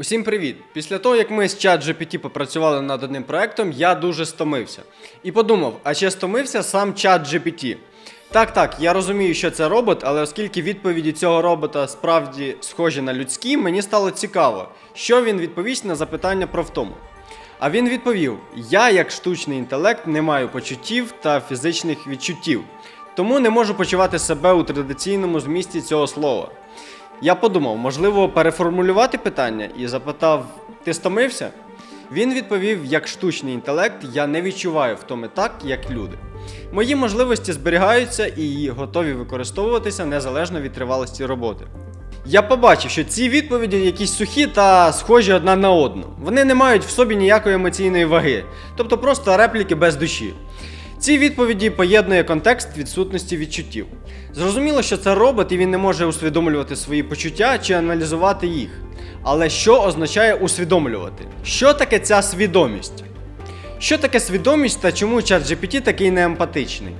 Усім привіт! Після того, як ми з ChatGPT попрацювали над одним проектом, я дуже стомився. І подумав, а чи стомився сам ChatGPT? Так, так, я розумію, що це робот, але оскільки відповіді цього робота справді схожі на людські, мені стало цікаво, що він відповість на запитання про втому. А він відповів: Я, як штучний інтелект, не маю почуттів та фізичних відчуттів, тому не можу почувати себе у традиційному змісті цього слова. Я подумав, можливо, переформулювати питання і запитав: ти стомився? Він відповів: як штучний інтелект, я не відчуваю втоми так, як люди. Мої можливості зберігаються і готові використовуватися незалежно від тривалості роботи. Я побачив, що ці відповіді якісь сухі та схожі одна на одну. Вони не мають в собі ніякої емоційної ваги, тобто просто репліки без душі. Ці відповіді поєднує контекст відсутності відчуттів. Зрозуміло, що це робот і він не може усвідомлювати свої почуття чи аналізувати їх. Але що означає усвідомлювати? Що таке ця свідомість? Що таке свідомість та чому ChatGPT такий неемпатичний?